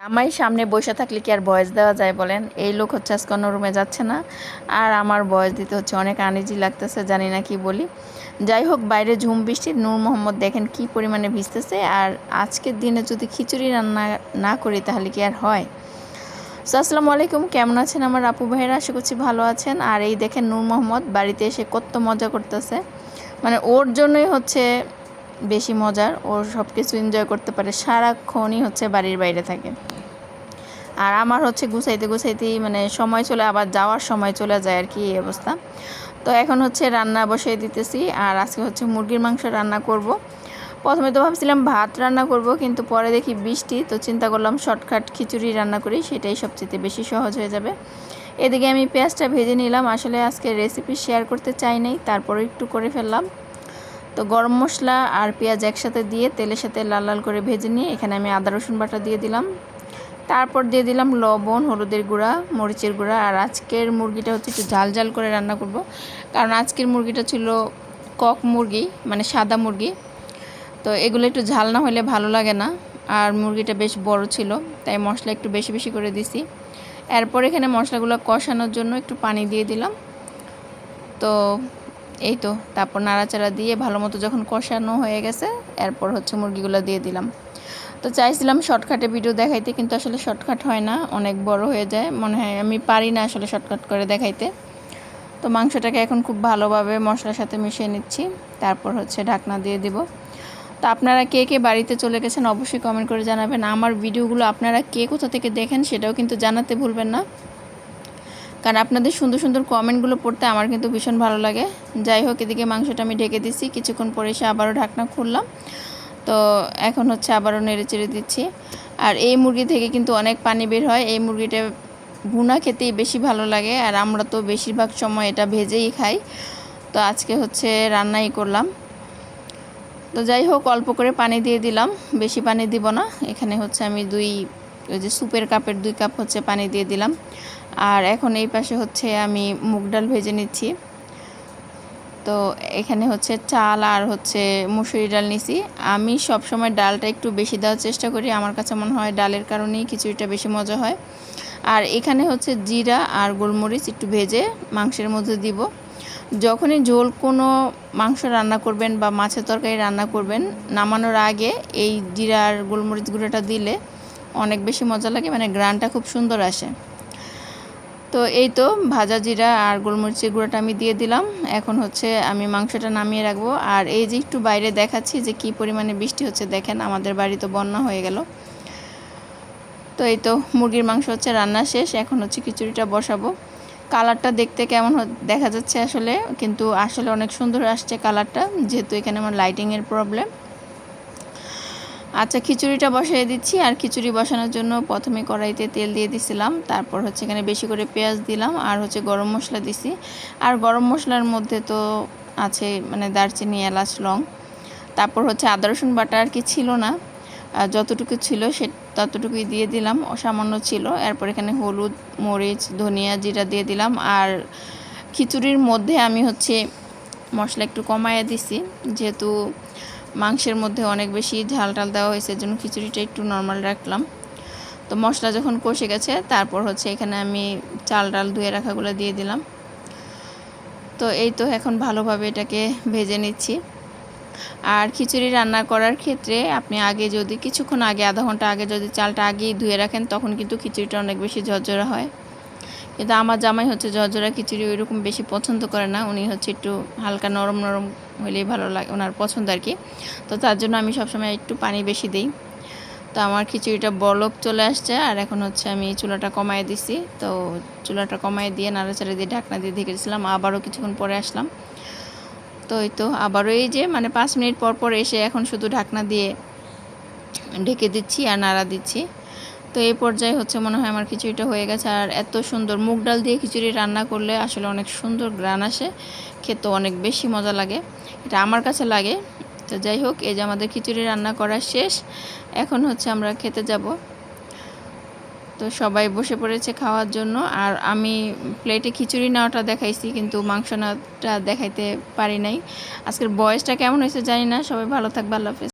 আমায় সামনে বসে থাকলে কি আর বয়স দেওয়া যায় বলেন? এই লোক হচ্ছে আজকে অন্য রুমে যাচ্ছে না। আর আমার ভয়েস দিতে হচ্ছে, অনেক আনিজি লাগতেছে, জানি না কি বলি। যাই হোক, বাইরে ঝুম বৃষ্টি, নূর মোহাম্মদ দেখেন কি পরিমাণে ভিজতেছে। আর আজকের দিনে যদি খিচুড়ি রান্না না করি তাহলে কি আর হয়? সো, আসসালামু আলাইকুম, কেমন আছেন আমার আপু ভাইয়েরা? আশা করছি ভালো আছেন। আর এই দেখেন নূর মোহাম্মদ বাড়িতে এসে কত মজা করতেছে। মানে ওর জন্যই হচ্ছে বেশি মজার, ও সব কিছু এনজয় করতে পারে। সারাক্ষণই হচ্ছে বাড়ির বাইরে থাকে। আর আমার হচ্ছে গুছাইতে গুছাইতেই মানে সময় চলে, আবার যাওয়ার সময় চলে যায় আর কি এই অবস্থা। তো এখন হচ্ছে রান্না বসিয়ে দিতেছি, আর আজকে হচ্ছে মুরগির মাংস রান্না করব। প্রথমে তো ভাবছিলাম ভাত রান্না করব, কিন্তু পরে দেখি বৃষ্টি, তো চিন্তা করলাম শর্টকাট খিচুড়ি রান্না করি, সেটাই সবচেয়ে বেশি সহজ হয়ে যাবে। এদিকে আমি পেঁয়াজটা ভেজে নিলাম, আসলে আজকে রেসিপি শেয়ার করতে চাই নাই তারপরে একটু করে ফেললাম। তো গরম মশলা আর পেঁয়াজ একসাথে দিয়ে তেলের সাথে লাল লাল করে ভেজে নিয়ে এখানে আমি আদা, রসুন বাটা দিয়ে দিলাম। তারপর দিয়ে দিলাম লবণ, হলুদের গুঁড়া, মরিচের গুঁড়া আর আজকের মুরগিটা হচ্ছে একটু ঝাল ঝাল করে রান্না করব। কারণ আজকের মুরগিটা ছিল কক মুরগি মানে সাদা মুরগি। তো এগুলো একটু ঝাল না হলে ভালো লাগে না। আর মুরগিটা বেশ বড় ছিল, তাই মশলা একটু বেশি বেশি করে দিছি। এরপর এখানে মশলাগুলো কষানোর জন্য একটু পানি দিয়ে দিলাম। তো এই তো, তারপর নাড়াচাড়া দিয়ে ভালো মতো যখন কষানো হয়ে গেছে, এরপর হচ্ছে মুরগিগুলো দিয়ে দিলাম। তো চাইছিলাম শর্টকাটে ভিডিও দেখাইতে, কিন্তু আসলে শর্টকাট হয় না, অনেক বড় হয়ে যায়। মনে হয় আমি পারি না আসলে শর্টকাট করে দেখাইতে। তো মাংসটাকে এখন খুব ভালোভাবে মশলার সাথে মিশিয়ে নিচ্ছি, তারপর হচ্ছে ঢাকনা দিয়ে দিব। তো আপনারা কে কে বাড়িতে চলে গেছেন অবশ্যই কমেন্ট করে জানাবেন। আমার ভিডিওগুলো আপনারা কে কোথা থেকে দেখেন সেটাও কিন্তু জানাতে ভুলবেন না। কারণ আপনাদের সুন্দর সুন্দর কমেন্টগুলো পড়তে আমার কিন্তু ভীষণ ভালো লাগে। যাই হোক, এদিকে মাংসটা আমি ঢেকে দিচ্ছি কিছুক্ষণ পরে এসে আবারও ঢাকনা খুললাম। তো এখন হচ্ছে আবারও নেড়ে চেড়ে দিচ্ছি। আর এই মুরগি থেকে কিন্তু অনেক পানি বের হয়। এই মুরগিটা ভুনা খেতেই বেশি ভালো লাগে। আর আমরা তো বেশিরভাগ সময় এটা ভেজেই খাই। তো আজকে হচ্ছে রান্নাই করলাম। তো যাই হোক, অল্প করে পানি দিয়ে দিলাম। বেশি পানি দিব না। এখানে হচ্ছে আমি দুই, ওই যে সুপের কাপের দুই কাপ হচ্ছে পানি দিয়ে দিলাম। আর এখন এই পাশে হচ্ছে আমি মুগ ডাল ভেজে নিচ্ছি। তো এখানে হচ্ছে চাল আর হচ্ছে মুসুরি ডাল নিছি। আমি সব সময় ডালটা একটু বেশি দেওয়ার চেষ্টা করি। আমার কাছে মনে হয় ডালের কারণেই খিচুড়িটা বেশি মজা হয়। আর এখানে হচ্ছে জিরা আর গোলমরিচ একটু ভেজে মাংসের মধ্যে দিব। যখনই ঝোল কোনো মাংস রান্না করবেন বা মাছের তরকারি রান্না করবেন, নামানোর আগে এই জিরা আর গোলমরিচ গুঁড়োটা দিলে অনেক বেশি মজা লাগে মানে গ্রানটা খুব সুন্দর আসে। তো এই তো ভাজা জিরা আর গোলমরিচের গুঁড়োটা আমি দিয়ে দিলাম। এখন হচ্ছে আমি মাংসটা নামিয়ে রাখব। আর এই যে একটু বাইরে দেখাচ্ছি যে কি পরিমাণে বৃষ্টি হচ্ছে, দেখেন আমাদের বাড়ি তো বন্যা হয়ে গেল। তো এই তো মুরগির মাংস হচ্ছে রান্না শেষ, এখন হচ্ছে খিচুড়িটা বসাবো। কালারটা দেখতে কেমন দেখা যাচ্ছে আসলে, কিন্তু আসলে অনেক সুন্দর আসছে কালারটা, যেহেতু এখানে আমার লাইটিংয়ের প্রবলেম আচ্ছা খিচুড়িটা বসিয়ে দিচ্ছি। আর খিচুড়ি বসানোর জন্য প্রথমে কড়াইতে তেল দিয়ে দিছিলাম। তারপর হচ্ছে এখানে বেশি করে পেঁয়াজ দিলাম। আর হচ্ছে গরম মশলা দিছি। আর গরম মশলার মধ্যে তো আছে মানে দারচিনি, এলাচ, লং। তারপর হচ্ছে আদা, রসুন বাটা আর কি ছিল না। যতটুকু ছিল সে ততটুকুই দিয়ে দিলাম। অসামান্য ছিল। এরপর এখানে হলুদ, মরিচ, ধনিয়া জিরা দিয়ে দিলাম। আর খিচুড়ির মধ্যে আমি হচ্ছে মশলা একটু কমাইয়া দিছি। যেহেতু মাংসের মধ্যে অনেক বেশি ঝাল টাল দেওয়া হয়েছে, এর জন্য খিচুড়িটা একটু নর্মাল রাখলাম। তো মশলা যখন কষে গেছে, তারপর হচ্ছে এখানে আমি চাল ডাল ধুয়ে রাখাগুলো দিয়ে দিলাম। তো এই তো এখন ভালোভাবে এটাকে ভেজে নিচ্ছি। আর খিচুড়ি রান্না করার ক্ষেত্রে আপনি আগে যদি কিছুক্ষণ আগে, আধা ঘণ্টা আগে যদি চালটা আগেই ধুয়ে রাখেন, তখন কিন্তু খিচুড়িটা অনেক বেশি ঝরঝরা হয়। কিন্তু আমার জামাই হচ্ছে ঝরঝরা খিচুড়ি ওইরকম বেশি পছন্দ করে না। উনি হচ্ছে একটু হালকা নরম নরম হলেই ভালো লাগে, ওনার পছন্দ আর কি। তো তার জন্য আমি সবসময় একটু পানি বেশি দিই। তো আমার খিচুড়িটা বলক চলে আসছে আর এখন হচ্ছে আমি চুলাটা কমাই দিছি। তো চুলাটা কমাই দিয়ে নাড়াচাড়া দিয়ে ঢাকনা দিয়ে দেখে দিয়েছিলাম আবারও কিছুক্ষণ পরে আসলাম। তো এই তো আবারও এই যে মানে পাঁচ মিনিট পর পর এসে এখন শুধু ঢাকনা দিয়ে ঢেকে দিচ্ছি আর নাড়া দিচ্ছি। তো এই পর্যায়ে হচ্ছে মনে হয় আমার খিচুড়িটা হয়ে গেছে। আর এত সুন্দর মুগ ডাল দিয়ে খিচুড়ি রান্না করলে আসলে অনেক সুন্দর গ্রান আসে। খেতে অনেক বেশি মজা লাগে। এটা আমার কাছে লাগে। তো যাই হোক, এই যে আমাদের খিচুড়ি রান্না করা শেষ। এখন হচ্ছে আমরা খেতে যাব। তো সবাই বসে পড়েছে খাওয়ার জন্য। আর আমি প্লেটে খিচুড়ি নেওয়াটা দেখাইছি, কিন্তু মাংস নেওয়াটা দেখাইতে পারি নাই। আজকের বয়সটা কেমন হয়েছে জানি না। সবাই ভালো থাকবে, আল্লাহ